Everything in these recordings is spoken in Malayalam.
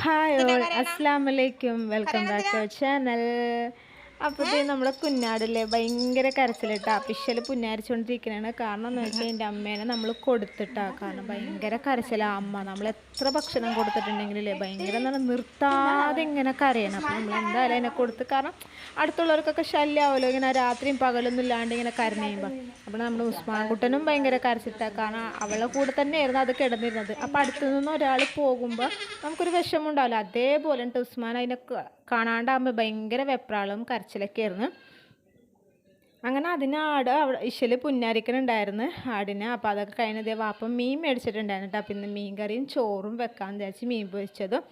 ഹായ് ഓൾ അസ്സാം വലൈക്കും വെൽക്കം ബാക്ക് ടു ചാനൽ അപ്പോൾ ഇത് നമ്മളെ കുഞ്ഞാടില്ലേ ഭയങ്കര കരച്ചിലിട്ടാ. പിശൽ പുന്നാരിച്ചുകൊണ്ടിരിക്കണതാണ് കാരണം എന്ന് വെച്ചാൽ എന്റെ അമ്മേനെ നമ്മൾ കൊടുത്തിട്ടാ. കാരണം ഭയങ്കര കരച്ചിലാ. അമ്മ നമ്മൾ എത്ര ഭക്ഷണം കൊടുത്തിട്ടുണ്ടെങ്കിലേ ഭയങ്കര എന്ന് നിർത്താതെ ഇങ്ങനെ കരയണം. അപ്പൊ നമ്മൾ എന്തായാലും അതിനെ കൊടുത്ത് കാരണം അടുത്തുള്ളവർക്കൊക്കെ ശല്യമാവല്ലോ ഇങ്ങനെ രാത്രിയും പകലൊന്നും ഇല്ലാണ്ട് ഇങ്ങനെ കരഞ്ഞുമ്പോൾ അപ്പോൾ നമ്മുടെ ഉസ്മാൻകുട്ടനും ഭയങ്കര കരച്ചിട്ടാ കാരണം അവളെ കൂടെ തന്നെയായിരുന്നു അത് കിടന്നിരുന്നത്. അപ്പോൾ അടുത്തു നിന്ന് ഒരാൾ പോകുമ്പോൾ നമുക്കൊരു വിഷമം ഉണ്ടാവില്ല. അതേപോലെ ഉസ്മാൻ അതിനെ ക- കാണാണ്ടാകുമ്പോൾ ഭയങ്കര വെപ്രാളും കരച്ചിലൊക്കെ ആയിരുന്നു അങ്ങനെ അതിന് ആട് അവിടെ ഇശൽ പുന്നാരിക്കനുണ്ടായിരുന്നു ആടിന്. അപ്പം അതൊക്കെ കഴിഞ്ഞതേ വാപ്പം മീൻ മേടിച്ചിട്ടുണ്ടായിരുന്നു കേട്ടോ. പിന്നെ മീൻ കറിയും ചോറും വെക്കാൻ വിചാരിച്ച് മീൻ പൊരിച്ചതും.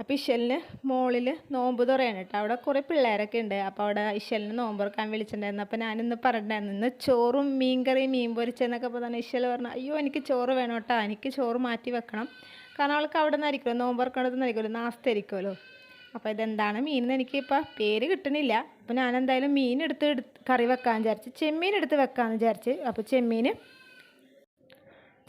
അപ്പോൾ ഇശലിന് മോളിൽ നോമ്പ് തുറയാണ് കേട്ടോ. അവിടെ കുറേ പിള്ളേരൊക്കെ ഉണ്ട്. അപ്പോൾ അവിടെ ഇശലിന് നോമ്പ് തുറക്കാൻ വിളിച്ചിട്ടുണ്ടായിരുന്നു. അപ്പോൾ ഞാനിന്ന് പറഞ്ഞിട്ടുണ്ടായിരുന്നു ഇന്ന് ചോറും മീൻ കറിയും മീൻ പൊരിച്ചെന്നൊക്കെ തന്നെ ഇശൽ പറഞ്ഞു അയ്യോ എനിക്ക് ചോറ് വേണം കേട്ടോ. എനിക്ക് ചോറ് മാറ്റി വെക്കണം. കാരണം അവൾക്ക് അവിടെ നിന്നായിരിക്കുമല്ലോ നോമ്പ് തുറക്കണത് നിന്നായിരിക്കുമല്ലോ നാസ്തായിരിക്കുമല്ലോ അപ്പോൾ ഇതെന്താണ്? മീൻ എന്ന് എനിക്കിപ്പോൾ പേര് കിട്ടണില്ല. അപ്പോൾ ഞാൻ എന്തായാലും മീൻ എടുത്ത് എടുത്ത് കറി വെക്കാൻ വിചാരിച്ച് ചെമ്മീൻ എടുത്ത് വെക്കാമെന്ന് വിചാരിച്ച്. അപ്പോൾ ചെമ്മീൻ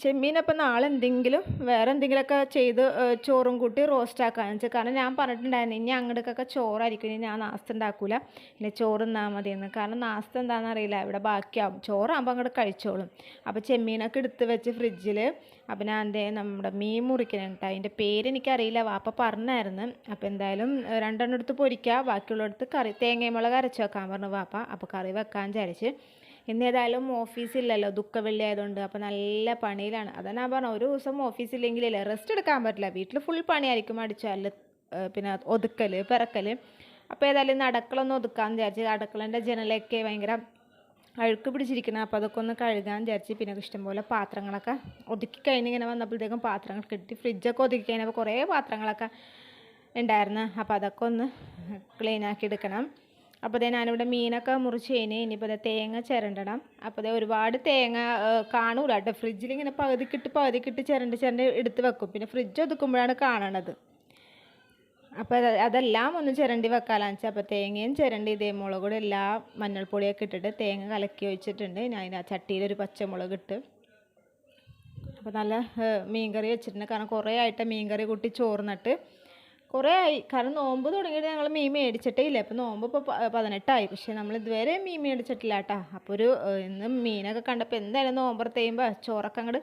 ചെമ്മീനപ്പം നാളെ എന്തെങ്കിലും വേറെ എന്തെങ്കിലുമൊക്കെ ചെയ്ത് ചോറും കൂട്ടി റോസ്റ്റ് ആക്കാന്ന് വെച്ചാൽ കാരണം ഞാൻ പറഞ്ഞിട്ടുണ്ടായിരുന്നു ഇനി അങ്ങോട്ടേക്കൊക്കെ ചോറായിരിക്കും ഇനി ഞാൻ നാസ്ത ഉണ്ടാക്കൂല. ഇനി ചോറ് തന്നാൽ മതിയെന്ന്. കാരണം നാസ്ത എന്താണെന്ന് അറിയില്ല ഇവിടെ ബാക്കിയാവും. ചോറാകുമ്പോൾ അങ്ങോട്ട് കഴിച്ചോളും. അപ്പോൾ ചെമ്മീനൊക്കെ എടുത്ത് വെച്ച് ഫ്രിഡ്ജിൽ അപ്പം ഞാൻ എന്തേ നമ്മുടെ മീൻ മുറിക്കുന്നുണ്ട് അതിന്റെ പേര് എനിക്കറിയില്ല വാപ്പ പറഞ്ഞായിരുന്നു. അപ്പോൾ എന്തായാലും രണ്ടെണ്ണം എടുത്ത് പൊരിക്കുക ബാക്കിയുള്ളടത്ത് കറി തേങ്ങയും അരച്ച് വെക്കാൻ പറഞ്ഞു വാപ്പ. അപ്പോൾ കറി വെക്കാൻ വിചാരിച്ച് ഇന്ന് ഏതായാലും ഓഫീസില്ലല്ലോ ദുഃഖ വെള്ളി ആയതുകൊണ്ട് അപ്പോൾ നല്ല പണിയിലാണ്. അതാണ് ഞാൻ ഒരു ദിവസം ഓഫീസില്ലെങ്കിലല്ലേ റെസ്റ്റ് എടുക്കാൻ പറ്റില്ല. വീട്ടിൽ ഫുൾ പണിയായിരിക്കും അടിച്ചാൽ പിന്നെ ഒതുക്കൽ പിറക്കൽ അപ്പോൾ ഏതായാലും ഇന്ന് അടുക്കളൊന്ന് ഒതുക്കാമെന്ന് വിചാരിച്ച് അടക്കളന്റെ ജനലൊക്കെ ഭയങ്കര അഴുക്ക് പിടിച്ചിരിക്കണം അപ്പോൾ അതൊക്കെ ഒന്ന് കഴുകാൻ വിചാരിച്ച് പിന്നെ ഇഷ്ടംപോലെ പാത്രങ്ങളൊക്കെ ഒതുക്കി കഴിഞ്ഞ് ഇങ്ങനെ വന്നപ്പോഴത്തേക്കും പാത്രങ്ങൾ കിട്ടി. ഫ്രിഡ്ജൊക്കെ ഒതുക്കി കഴിഞ്ഞപ്പോൾ കുറേ പാത്രങ്ങളൊക്കെ ഉണ്ടായിരുന്നു. അപ്പോൾ അതൊക്കെ ഒന്ന് ക്ലീൻ ആക്കി എടുക്കണം. അപ്പോൾ ദേ ഞാനിവിടെ മീനൊക്കെ മുറിച്ച് കഴിഞ്ഞ് ഇനിയിപ്പോൾ ദേ തേങ്ങ ചിരണ്ടണം. അപ്പോൾ ദേ ഒരുപാട് തേങ്ങ കാണൂല കേട്ടോ. ഫ്രിഡ്ജിൽ ഇങ്ങനെ പകുതിക്കിട്ട് പകുതിക്കിട്ട് ചിരണ്ട് ചിരണ്ട് എടുത്ത് വെക്കും. പിന്നെ ഫ്രിഡ്ജ് ഒതുക്കുമ്പോഴാണ് കാണണത്. അപ്പോൾ അതെല്ലാം ഒന്ന് ചിരണ്ടി വെക്കാലാന്ന് വെച്ചാൽ അപ്പോൾ തേങ്ങയും ചിരണ്ടി ഇതേ മുളകൂടെ എല്ലാം മഞ്ഞൾപ്പൊടിയൊക്കെ ഇട്ടിട്ട് തേങ്ങ കലക്കി വെച്ചിട്ടുണ്ട്. ഞാൻ ആ ചട്ടിയിലൊരു പച്ചമുളക് ഇട്ട്. അപ്പോൾ നല്ല മീൻ മീൻകറി വെച്ചിട്ടുണ്ട്. കാരണം കുറേ ആയിട്ട് മീൻകറി കൂട്ടി ചോർന്നിട്ട് കുറേ ആയി കാരണം നോമ്പ് തുടങ്ങിയിട്ട് ഞങ്ങൾ മീൻ മേടിച്ചിട്ടേ ഇല്ല അപ്പോൾ നോമ്പ് ഇപ്പോൾ പതിനെട്ടായി. പക്ഷേ നമ്മൾ ഇതുവരെ മീൻ മേടിച്ചിട്ടില്ല കേട്ടോ. അപ്പോൾ ഒരു ഇന്ന് മീനൊക്കെ കണ്ടപ്പോൾ എന്തായാലും നോമ്പുറത്ത് കഴിയുമ്പോൾ ചോറൊക്കെ അങ്ങോട്ട്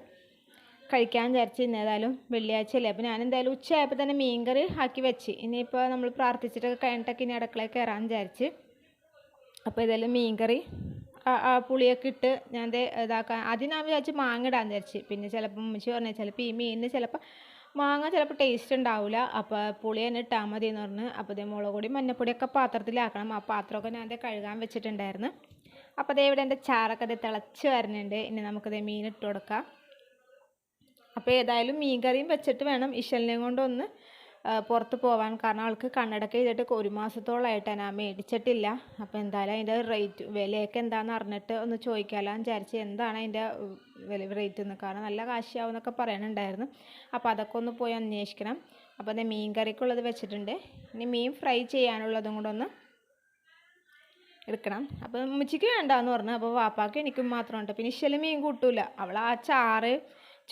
കഴിക്കാൻ വിചാരിച്ച് ഇന്ന് ഏതായാലും വെള്ളിയാഴ്ച അല്ലേ അപ്പോൾ ഞാൻ എന്തായാലും ഉച്ചയായപ്പോൾ തന്നെ മീൻകറി ആക്കി വെച്ച്. ഇനിയിപ്പോൾ നമ്മൾ പ്രാർത്ഥിച്ചിട്ടൊക്കെ കഴിഞ്ഞിട്ടൊക്കെ ഇനി അടുക്കളയിൽ കയറാൻ വിചാരിച്ച്. അപ്പോൾ ഇതെല്ലാം മീൻകറി പുളിയൊക്കെ ഇട്ട് ഞാൻ ഇതാക്കാൻ ആദ്യം ഞാൻ വിചാരിച്ച് മാങ്ങ ഇടാൻ വിചാരിച്ച്. പിന്നെ ചിലപ്പോൾ ഉമ്മച്ചി പറഞ്ഞാൽ ചിലപ്പോൾ ഈ മീനിന് ചിലപ്പോൾ മാങ്ങ ചിലപ്പോൾ ടേസ്റ്റ് ഉണ്ടാവില്ല അപ്പോൾ പുളി തന്നെ ഇട്ടാൽ മതി എന്ന് പറഞ്ഞ്. അപ്പോൾ ഇതേ മുളക് പൊടി മഞ്ഞപ്പൊടിയൊക്കെ പാത്രത്തിലാക്കണം. ആ പാത്രമൊക്കെ ഞാൻ കഴുകാൻ വെച്ചിട്ടുണ്ടായിരുന്നു. അപ്പോൾ അതേ ഇവിടെ എന്റെ ചാറൊക്കെ അത് തിളച്ച് വരുന്നുണ്ട് ഇനി നമുക്കിതേ മീൻ ഇട്ട് കൊടുക്കാം. അപ്പോൾ ഏതായാലും മീൻ കറിയും വെച്ചിട്ട് വേണം. ഇശലിനെയും കൊണ്ടൊന്ന് പുറത്ത് പോവാൻ. കാരണം ആൾക്ക് കണ്ണടക്ക ചെയ്തിട്ട് ഒരു മാസത്തോളമായിട്ട് ഞാൻ മേടിച്ചിട്ടില്ല. അപ്പോൾ എന്തായാലും അതിന്റെ റേറ്റ് വിലയൊക്കെ എന്താണെന്ന് അറിഞ്ഞിട്ട് ഒന്ന് ചോദിക്കാമല്ലോ എന്ന് വിചാരിച്ച് എന്താണ് അതിന്റെ വില റേറ്റ് എന്ന്. കാരണം നല്ല കാശിയാവും എന്നൊക്കെ പറയാനുണ്ടായിരുന്നു അപ്പോൾ അതൊക്കെ ഒന്ന് പോയി അന്വേഷിക്കണം. അപ്പോൾ അത് മീൻ കറിക്കുള്ളത് വെച്ചിട്ടുണ്ട്. ഇനി മീൻ ഫ്രൈ ചെയ്യാനുള്ളതും കൂടെ ഒന്ന് എടുക്കണം. അപ്പോൾ ഉമ്മച്ചിക്ക് വേണ്ടാന്ന് പറഞ്ഞു. അപ്പോൾ വാപ്പാക്ക് എനിക്കും മാത്രമുണ്ട് പിന്നെ ഇശൽ മീൻ കൂട്ടൂല. അവൾ ആ ചാറ്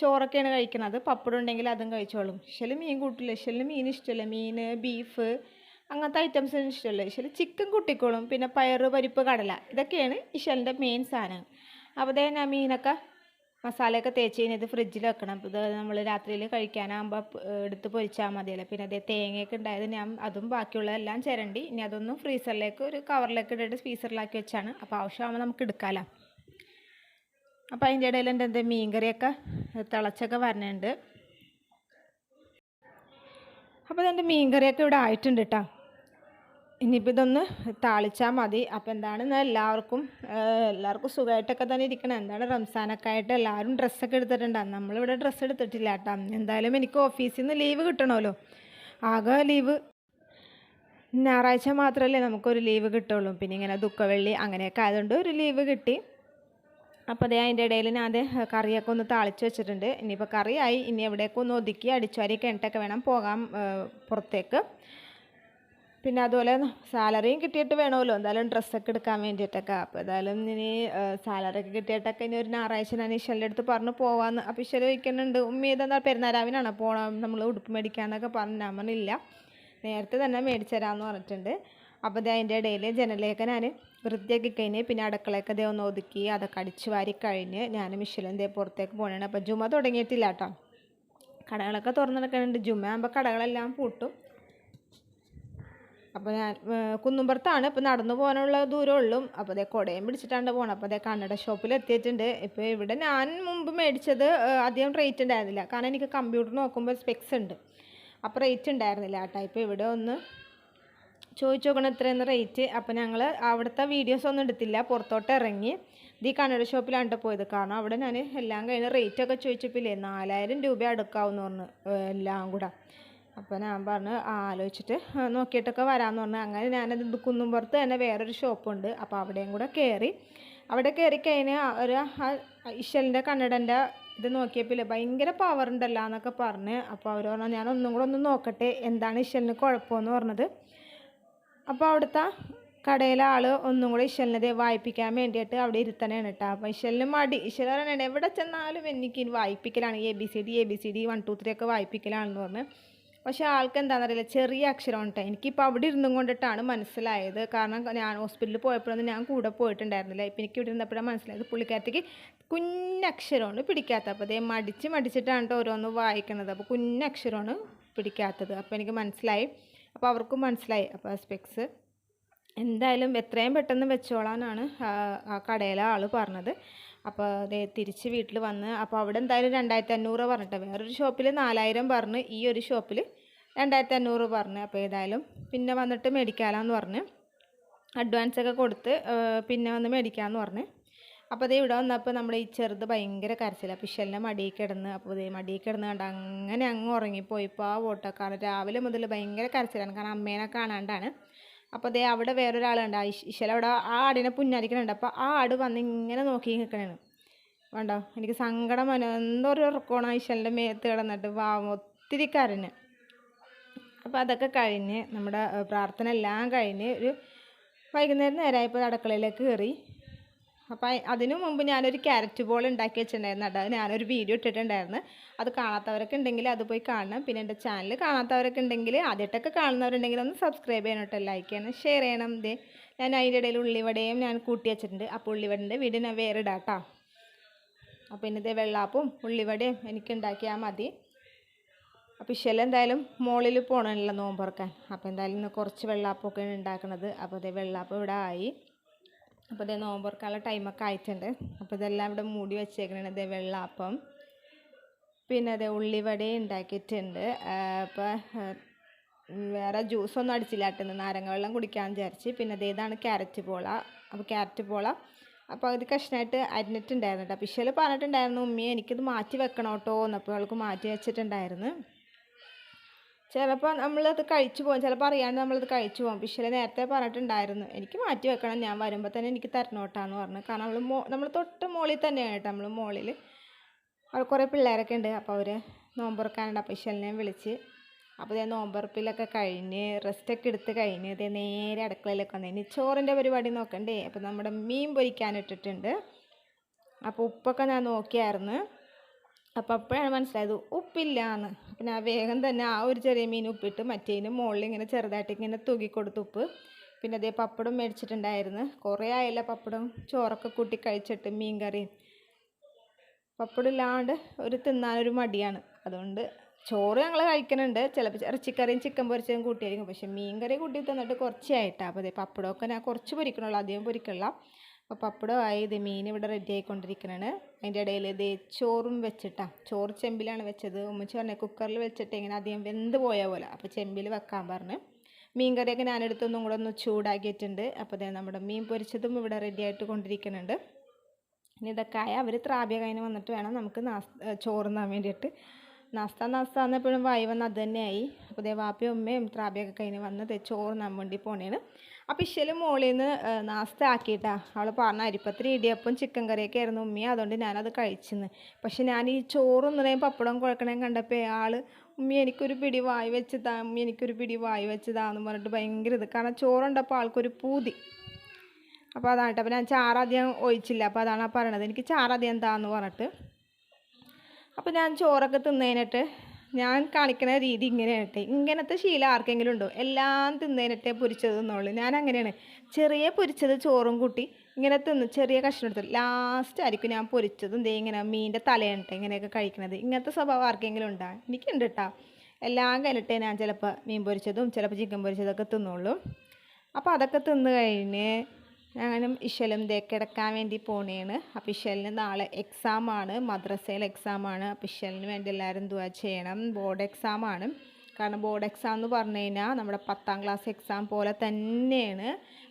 ചോറൊക്കെയാണ് കഴിക്കുന്നത് പപ്പടം ഉണ്ടെങ്കിൽ അതും കഴിച്ചോളും. ഇശൽ മീൻ കൂട്ടില്ല. ഇശലിന് മീൻ ഇഷ്ടമല്ല മീൻ ബീഫ് അങ്ങനത്തെ ഐറ്റംസ് ഇഷ്ടമല്ല ഇശൽ ചിക്കൻ കൂട്ടിക്കോളും. പിന്നെ പയറ് പരിപ്പ് കടല. ഇതൊക്കെയാണ് ഇഷലിന്റെ മെയിൻ സാധനം അപ്പോൾ ദേ ഞാൻ മീനൊക്കെ മസാലയൊക്കെ തേച്ച് കഴിഞ്ഞത് ഫ്രിഡ്ജിൽ വെക്കണം. ഇത് നമ്മൾ രാത്രിയിൽ കഴിക്കാനാകുമ്പോൾ എടുത്ത് പൊരിച്ചാൽ മതിയല്ലോ. പിന്നെ അതേ തേങ്ങയൊക്കെ ഉണ്ടായത് ഞാൻ അതും ബാക്കിയുള്ളതെല്ലാം ചിരണ്ടി. ഇനി അതൊന്നും ഫ്രീസറിലേക്ക് ഒരു കവറിലേക്ക് ഇട്ടിട്ട് ഫ്രീസറിലാക്കി വെച്ചാണ്. അപ്പോൾ ആവശ്യമാകുമ്പോൾ നമുക്ക് എടുക്കാമല്ലോ അപ്പോൾ അതിന്റെ ഇടയിൽ എന്റെ എന്താ മീൻകറിയൊക്കെ തിളച്ചൊക്കെ വരണുണ്ട്. അപ്പോൾ ഇതെന്റെ മീൻകറിയൊക്കെ ഇവിടെ ആയിട്ടുണ്ട് കേട്ടോ ഇനിയിപ്പോൾ ഇതൊന്ന് താളിച്ചാൽ മതി. അപ്പോൾ എന്താണെന്ന് എല്ലാവർക്കും എല്ലാവർക്കും സുഖമായിട്ടൊക്കെ തന്നെ ഇരിക്കണം. എന്താണ് റംസാനൊക്കെ ആയിട്ട് എല്ലാവരും ഡ്രസ്സൊക്കെ എടുത്തിട്ടുണ്ട്? നമ്മളിവിടെ ഡ്രസ്സ് എടുത്തിട്ടില്ല കേട്ടോ എന്തായാലും എനിക്ക് ഓഫീസിൽ നിന്ന് ലീവ് കിട്ടണമല്ലോ ആകെ ലീവ് ഞായറാഴ്ച മാത്രമല്ലേ നമുക്കൊരു ലീവ് കിട്ടുള്ളൂ. പിന്നെ ഇങ്ങനെ ദുഃഖവെള്ളി അങ്ങനെയൊക്കെ ആയതുകൊണ്ട് ഒരു ലീവ് കിട്ടി. അപ്പോൾ അതേ അതിന്റെ ഇടയിൽ ഞാൻ അത് കറിയൊക്കെ ഒന്ന് താളിച്ച് വെച്ചിട്ടുണ്ട്. ഇനിയിപ്പോൾ കറിയായി ഇനി എവിടെയൊക്കെ ഒന്ന് ഒതുക്കി അടിച്ചുവാരി കിണറ്റൊക്കെ വേണം പോകാൻ പുറത്തേക്ക്. പിന്നെ അതുപോലെ സാലറിയും കിട്ടിയിട്ട് വേണമല്ലോ. എന്തായാലും ഡ്രസ്സൊക്കെ എടുക്കാൻ വേണ്ടിയിട്ടൊക്കെ. അപ്പോൾ എന്തായാലും ഇനി സാലറി ഒക്കെ കിട്ടിയിട്ടൊക്കെ ഇനി ഒരു ഞായറാഴ്ച ഞാൻ ഈശ്വലിന്റെ അടുത്ത് പറഞ്ഞ് പോകാമെന്ന് അപ്പോൾ ഇഷൽ ചോദിക്കുന്നുണ്ട്. ഉമ്മ ഇതെന്താ പെരുന്നാരാവിനാണ് പോകണം നമ്മൾ ഉടുപ്പ് മേടിക്കാമെന്നൊക്കെ പറഞ്ഞു ഞാൻ പറഞ്ഞില്ല. നേരത്തെ തന്നെ മേടിച്ചു തരാമെന്ന് പറഞ്ഞിട്ടുണ്ട്. അപ്പോൾ അതിന്റെ ഇടയിൽ ജനലേക്ക് ഞാൻ വൃത്തിയാക്കി കഴിഞ്ഞ് പിന്നെ അടുക്കളയൊക്കെ ദേ ഒന്ന് ഒതുക്കി അതൊക്കെ അടിച്ച് വാരി കഴിഞ്ഞ് ഞാൻ മിഷലും ദേ പുറത്തേക്ക് പോകണേ അപ്പോൾ ജുമ തുടങ്ങിയിട്ടില്ല കേട്ടോ കടകളൊക്കെ തുറന്ന് നടക്കുന്നുണ്ട് ജുമ ആകുമ്പോൾ കടകളെല്ലാം പൂട്ടും. അപ്പോൾ ഞാൻ കുന്നുമ്പുറത്താണ് ഇപ്പോൾ നടന്നു പോകാനുള്ള ദൂരം ഉള്ളൂ. അപ്പോൾ അതേ കുടയും പിടിച്ചിട്ടാണ് പോകണം അപ്പോൾ അതേ കണ്ണട ഷോപ്പിൽ എത്തിയിട്ടുണ്ട്. ഇപ്പോൾ ഇവിടെ ഞാൻ മുമ്പ് മേടിച്ചത് അധികം റേറ്റ് ഉണ്ടായിരുന്നില്ല. കാരണം എനിക്ക് കമ്പ്യൂട്ടർ നോക്കുമ്പോൾ സ്പെക്സ് ഉണ്ട്. അപ്പോൾ റേറ്റ് ഉണ്ടായിരുന്നില്ല കേട്ടോ ഇപ്പോൾ ഇവിടെ ഒന്ന് ചോദിച്ചു നോക്കണം എത്രയെന്ന് റേറ്റ് അപ്പോൾ ഞങ്ങൾ അവിടുത്തെ വീഡിയോസ് ഒന്നും എടുത്തില്ല. പുറത്തോട്ട് ഇറങ്ങി. ഇത് ഈ കണ്ണട ഷോപ്പിലാണ് പോയത്. കാരണം അവിടെ ഞാൻ എല്ലാം കഴിഞ്ഞ് റേറ്റ് ഒക്കെ ചോദിച്ചപ്പോഴേ നാലായിരം രൂപ അടുക്കാവെന്ന് പറഞ്ഞു. എല്ലാം കൂടെ. അപ്പോൾ ഞാൻ പറഞ്ഞു ആലോചിച്ചിട്ട് നോക്കിയിട്ടൊക്കെ വരാമെന്ന് പറഞ്ഞു. അങ്ങനെ ഞാനത് കുന്നുംപുറത്ത് തന്നെ വേറൊരു ഷോപ്പുണ്ട് അപ്പോൾ അവിടെയും കൂടെ കയറി അവിടെ കയറി കഴിഞ്ഞാൽ ഒരു ഇഷലിന്റെ കണ്ണടന്റെ ഇത് നോക്കിയപ്പോൾ ഭയങ്കര പവർ ഉണ്ടല്ലോ എന്നൊക്കെ പറഞ്ഞ്. അപ്പോൾ അവർ പറഞ്ഞു ഞാൻ ഒന്നും കൂടെ ഒന്ന് നോക്കട്ടെ. എന്താണ് ഇഷലിന് കുഴപ്പമെന്ന് പറഞ്ഞത്? അപ്പോൾ അവിടുത്തെ കടയിലെ ആൾ ഒന്നും കൂടെ ഇശലിനെ വായിപ്പിക്കാൻ വേണ്ടിയിട്ട് അവിടെ ഇരുത്തണേണ് കേട്ടോ അപ്പോൾ ഇശലിന് മടി. ഇശൽ പറയണേ എവിടെ ചെന്നാലും എനിക്ക് വായിപ്പിക്കലാണ്. A B C D A B C D one two three ഒക്കെ വായിപ്പിക്കലാണെന്ന് പറഞ്ഞ്. പക്ഷേ ആൾക്ക് എന്താണെന്നറിയില്ല ചെറിയ അക്ഷരം ഉണ്ട് എനിക്കിപ്പോൾ അവിടെ ഇരുന്നും കൊണ്ടിട്ടാണ് മനസ്സിലായത്. കാരണം ഞാൻ ഹോസ്പിറ്റലിൽ പോയപ്പോഴൊന്നും ഞാൻ കൂടെ പോയിട്ടുണ്ടായിരുന്നില്ല. ഇപ്പം എനിക്ക് ഇവിടെ ഇരുന്നപ്പോഴാണ് മനസ്സിലായത് പുള്ളിക്കാരത്തേക്ക് കുഞ്ഞക്ഷരമാണ് പിടിക്കാത്തത്. അപ്പോൾ അതേ മടിച്ച് മടിച്ചിട്ടാണ് കേട്ടോ ഓരോന്ന് വായിക്കണത്. അപ്പോൾ കുഞ്ഞക്ഷരമാണ് പിടിക്കാത്തത്. അപ്പോൾ എനിക്ക് മനസ്സിലായി. അപ്പോൾ അവർക്കും മനസ്സിലായി. അപ്പോൾ സ്പെക്സ് എന്തായാലും എത്രയും പെട്ടെന്ന് വെച്ചോളാനാണ് ആ കടയിലെ ആൾ പറഞ്ഞത്. അപ്പോൾ ദേ തിരിച്ച് വീട്ടിൽ വന്ന് അപ്പോൾ അവിടെ എന്തായാലും രണ്ടായിരത്തി അഞ്ഞൂറ് പറഞ്ഞിട്ട് വേറൊരു ഷോപ്പിൽ നാലായിരം പറഞ്ഞ് ഈ ഒരു ഷോപ്പിൽ രണ്ടായിരത്തി അഞ്ഞൂറ് പറഞ്ഞ്. അപ്പോൾ ഏതായാലും പിന്നെ വന്നിട്ട് മേടിക്കാമെന്ന് പറഞ്ഞ് അഡ്വാൻസ് ഒക്കെ കൊടുത്ത് പിന്നെ വന്ന് മേടിക്കാമെന്ന് പറഞ്ഞ്. അപ്പോൾ അതേ ഇവിടെ വന്നപ്പോൾ നമ്മൾ ഈ ചെറുത് ഭയങ്കര കരച്ചില്ല പിഷലിന്റെ മടിയിൽ കിടന്ന് അപ്പോൾ ഇതേ മടിയിൽ കിടന്ന് കണ്ട് അങ്ങനെ അങ്ങ് ഉറങ്ങിപ്പോയി ഇപ്പോൾ ആ ഓട്ടോ കാരണം രാവിലെ മുതൽ ഭയങ്കര കരച്ചിലാണ്. കാരണം അമ്മേനെ കാണാണ്ടാണ്. അപ്പോൾ അതേ അവിടെ വേറൊരാളുണ്ട്. ആ ഇശല അവിടെ ആ ആടിനെ പുന്നാരിക്കണുണ്ട് അപ്പോൾ ആ ആട് വന്ന് ഇങ്ങനെ നോക്കി നിൽക്കണേണ് വേണ്ടോ എനിക്ക് സങ്കടം വന്നു. എന്തോ ഒരു ഉറക്കമാണ് ആ ഇശലിന്റെ മേത്ത് കിടന്നിട്ട്. വാ ഒത്തിരി കരഞ്ഞ്. അപ്പോൾ അതൊക്കെ കഴിഞ്ഞ് നമ്മുടെ പ്രാർത്ഥന എല്ലാം കഴിഞ്ഞ് ഒരു വൈകുന്നേരം നേരമായപ്പോൾ അടുക്കളയിലേക്ക് കയറി അപ്പോൾ അതിനു മുമ്പ് ഞാനൊരു ക്യാരറ്റ് ബോൾ ഉണ്ടാക്കി വെച്ചിട്ടുണ്ടായിരുന്നു കേട്ടോ. അത് ഞാനൊരു വീഡിയോ ഇട്ടിട്ടുണ്ടായിരുന്നു. അത് കാണാത്തവരൊക്കെ ഉണ്ടെങ്കിൽ അത് പോയി കാണണം. പിന്നെ എന്റെ ചാനൽ കാണാത്തവരൊക്കെ ഉണ്ടെങ്കിൽ ആദ്യമായിട്ടൊക്കെ കാണുന്നവരുണ്ടെങ്കിൽ ഒന്ന് സബ്സ്ക്രൈബ് ചെയ്യണം കേട്ടോ. ലൈക്ക് ചെയ്യണം ഷെയർ ചെയ്യണം. ദേ ഞാൻ അതിന്റെ ഇടയിൽ ഉള്ളിവടയും ഞാൻ കൂട്ടി വെച്ചിട്ടുണ്ട്. അപ്പോൾ ഉള്ളിവടന്റെ വീഡിയോ ഞാൻ വേറെ ഇടാം ഇന്നത്തെ വെള്ളാപ്പും ഉള്ളിവടയും എനിക്ക് ഉണ്ടാക്കിയാൽ മതി. അപ്പോൾ ഇഷല എന്തായാലും മുകളിൽ പോകണമല്ലോ നോമ്പുറക്കാൻ അപ്പോൾ എന്തായാലും ഇന്ന് കുറച്ച് വെള്ളാപ്പമൊക്കെയാണ് ഉണ്ടാക്കുന്നത്. അപ്പോൾ അതേ വെള്ളാപ്പ് ഇവിടെ ആയി. അപ്പോൾ ഇതേ നോമ്പുറക്കാനുള്ള ടൈമൊക്കെ ആയിട്ടുണ്ട്. അപ്പോൾ ഇതെല്ലാം ഇവിടെ മൂടി വെച്ചേക്കണേ. ഇതേ വെള്ളാപ്പം. പിന്നെ അതേ ഉള്ളിവട ഉണ്ടാക്കിയിട്ടുണ്ട്. അപ്പോൾ വേറെ ജ്യൂസൊന്നും അടിച്ചില്ല കേട്ടോ നാരങ്ങ വെള്ളം കുടിക്കാൻ വിചാരിച്ച്. പിന്നെ അതേ ഇതാണ് ക്യാരറ്റ് പോള. അപ്പോൾ ക്യാരറ്റ് പോള. അപ്പോൾ അത് കഷ്ണമായിട്ട് അരിഞ്ഞിട്ടുണ്ടായിരുന്നു കേട്ടോ. ഇഷൽ പറഞ്ഞിട്ടുണ്ടായിരുന്നു ഉമ്മയെ എനിക്കിത് മാറ്റി വെക്കണം കേട്ടോ എന്നപ്പോൾ അവൾക്ക് മാറ്റി വെച്ചിട്ടുണ്ടായിരുന്നു. ചിലപ്പോൾ നമ്മളത് കഴിച്ചു പോകും. ചിലപ്പോൾ അറിയാണ്ട് നമ്മളത് കഴിച്ചു പോകും. പിഷൽ നേരത്തെ പറഞ്ഞിട്ടുണ്ടായിരുന്നു. എനിക്ക് മാറ്റി വെക്കണം. ഞാൻ വരുമ്പോൾ തന്നെ എനിക്ക് തരണം കേട്ടാന്ന് പറഞ്ഞു. കാരണം നമ്മൾ മോ നമ്മൾ തൊട്ട് മോളിൽ തന്നെയാണ് കേട്ടോ. നമ്മൾ മോളിൽ അവിടെ കുറേ പിള്ളേരൊക്കെ ഉണ്ട്. അപ്പോൾ അവർ നോമ്പുറക്കാനുണ്ട്. അപ്പോൾ ഇഷലിനെ വിളിച്ച് അപ്പോൾ ഇതേ നോമ്പുറപ്പിലൊക്കെ കഴിഞ്ഞ് റെസ്റ്റൊക്കെ എടുത്ത് കഴിഞ്ഞ് ഇതേ നേരെ അടുക്കളയിലൊക്കെ വന്നു. ഇനി ചോറിന്റെ പരിപാടി നോക്കണ്ടേ? അപ്പോൾ നമ്മുടെ മീൻ പൊരിക്കാനിട്ടിട്ടുണ്ട്. അപ്പോൾ ഉപ്പൊക്കെ ഞാൻ നോക്കിയായിരുന്നു. അപ്പോൾ അപ്പോഴാണ് മനസ്സിലായത് ഉപ്പില്ല എന്ന് അപ്പം ഞാൻ വേഗം തന്നെ ആ ഒരു ചെറിയ മീൻ ഉപ്പിട്ട് മറ്റേതിന് മുകളിൽ ഇങ്ങനെ ചെറുതായിട്ട് ഇങ്ങനെ തൂക്കി കൊടുത്ത് ഉപ്പ്. പിന്നെ അതേ പപ്പടം മേടിച്ചിട്ടുണ്ടായിരുന്നു. കുറേ ആയില്ല പപ്പടം ചോറൊക്കെ കൂട്ടി കഴിച്ചിട്ട് മീൻ കറി. പപ്പടം ഇല്ലാണ്ട് ഒരു തിന്നാനൊരു മടിയാണ്. അതുകൊണ്ട് ചോറ് ഞങ്ങൾ കഴിക്കുന്നുണ്ട് ചിലപ്പോൾ ഇറച്ചിക്കറിയും ചിക്കൻ പൊരിച്ചതും കൂട്ടിയായിരിക്കും. പക്ഷേ മീൻ കറി കൂട്ടി തന്നിട്ട് കുറച്ചായിട്ടാണ് അപ്പോൾ അതേ പപ്പടമൊക്കെ ഞാൻ കുറച്ച് പൊരിക്കണുള്ളൂ. അധികം പൊരിക്കണില്ല. അപ്പോൾ ആയി ഇത് മീൻ ഇവിടെ റെഡി ആയിക്കൊണ്ടിരിക്കണാണ്. അതിന്റെ ഇടയിൽ ഇത് ചോറും വെച്ചിട്ടാ. ചോറ് ചെമ്പിലാണ് വെച്ചത്. ഉമ്മച്ചി പറഞ്ഞ കുക്കറിൽ വെച്ചിട്ട് ഇങ്ങനെ അധികം വെന്ത് പോയ പോലെ. അപ്പോൾ ചെമ്പിൽ വെക്കാൻ പറഞ്ഞ്. മീൻ കറിയൊക്കെ ഞാനെടുത്ത് ഒന്നും കൂടെ ഒന്ന് ചൂടാക്കിയിട്ടുണ്ട്. അപ്പോൾ അതേ നമ്മുടെ മീൻ പൊരിച്ചതും ഇവിടെ റെഡി ആയിട്ട് കൊണ്ടിരിക്കുന്നുണ്ട് ഇനി ഇതൊക്കെ ആയ അവർ ത്രാബ്യ കഴിഞ്ഞ് വന്നിട്ട് വേണം നമുക്ക് നാസ് ചോറുന്നാൻ വേണ്ടിയിട്ട്. നാസ്ത നാസ്ത എന്നപ്പോഴും വായി വന്ന് അത് തന്നെയായി. അപ്പോൾ ദേ വാപ്പയും ഉമ്മയും ത്രാബ്യൊക്കെ കഴിഞ്ഞ് ചോറ് ചോറുന്നാൻ വേണ്ടി പോണേണ്. അപ്പോൾ ഇശൽ മോളിൽ നിന്ന് നാസ്ത ആക്കിയിട്ടാ അവൾ പറഞ്ഞ അരിപ്പത്തിരി ഇടിയപ്പം ചിക്കൻ കറിയൊക്കെ ആയിരുന്നു. ഉമ്മി അതുകൊണ്ട് ഞാനത് കഴിച്ചെന്ന്. പക്ഷെ ഞാൻ ഈ ചോറുന്നതേയും പപ്പടം കുഴക്കണേയും കണ്ടപ്പോൾ ആൾ ഉമ്മി എനിക്കൊരു പിടി വായി വെച്ചതാ. ഉമ്മി എനിക്കൊരു പിടി വായി വെച്ചതാന്ന് പറഞ്ഞിട്ട് ഭയങ്കര ഇത്. കാരണം ചോറുണ്ടപ്പോൾ ആൾക്കൊരു പൂതി. അപ്പോൾ അതാണ് കേട്ടോ അപ്പോൾ ഞാൻ ചാറധികം ഒഴിച്ചില്ല. അപ്പോൾ അതാണ് പറയണത്. എനിക്ക് ചാറധികം എന്താന്ന് പറഞ്ഞിട്ട്. അപ്പോൾ ഞാൻ ചോറൊക്കെ തിന്നതിനിട്ട് ഞാൻ കാണിക്കുന്ന രീതി ഇങ്ങനെയാണ് ഇങ്ങനത്തെ ശീലം ആർക്കെങ്കിലും ഉണ്ടോ? എല്ലാം തിന്നതിനിട്ടേ പൊരിച്ചത് എന്നുള്ളൂ ഞാൻ അങ്ങനെയാണ്. ചെറിയ പൊരിച്ചത് ചോറും കൂട്ടി ഇങ്ങനെ തിന്ന് ചെറിയ കഷ്ണം എടുത്ത് ലാസ്റ്റ് ആയിരിക്കും ഞാൻ പൊരിച്ചത് എന്തേ ഇങ്ങനെ മീനിന്റെ തലയാണ് ഇങ്ങനെയൊക്കെ കഴിക്കണത്. ഇങ്ങനത്തെ സ്വഭാവം ആർക്കെങ്കിലും ഉണ്ടോ? എനിക്കുണ്ട് കേട്ടോ എല്ലാം കഴിഞ്ഞിട്ടേ ഞാൻ ചിലപ്പോൾ മീൻ പൊരിച്ചതും ചിലപ്പോൾ ചിക്കൻ പൊരിച്ചതൊക്കെ തിന്നുള്ളൂ അപ്പോൾ അതൊക്കെ തിന്ന് കഴിഞ്ഞ് ഞാനും ഇഷലും ദേ കിടക്കാൻ വേണ്ടി പോണേണ്. അപ്പോൾ ഇഷലിന് നാളെ എക്സാമാണ് മദ്രസയിൽ എക്സാമാണ് അപ്പോൾ ഇഷലിന് വേണ്ടി എല്ലാവരും ദുവാ ചെയ്യണം. ബോർഡ് എക്സാമാണ് കാരണം ബോർഡ് എക്സാം എന്ന് പറഞ്ഞു കഴിഞ്ഞാൽ നമ്മുടെ പത്താം ക്ലാസ് എക്സാം പോലെ തന്നെയാണ്.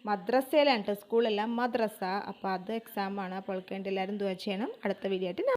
മദ്രസയിലാണ് സ്കൂളല്ല മദ്രസ. അപ്പോൾ അത് എക്സാമാണ് അപ്പോൾ വേണ്ടി എല്ലാവരും ദുവാ ചെയ്യണം. അടുത്ത വീഡിയോ ആയിട്ട്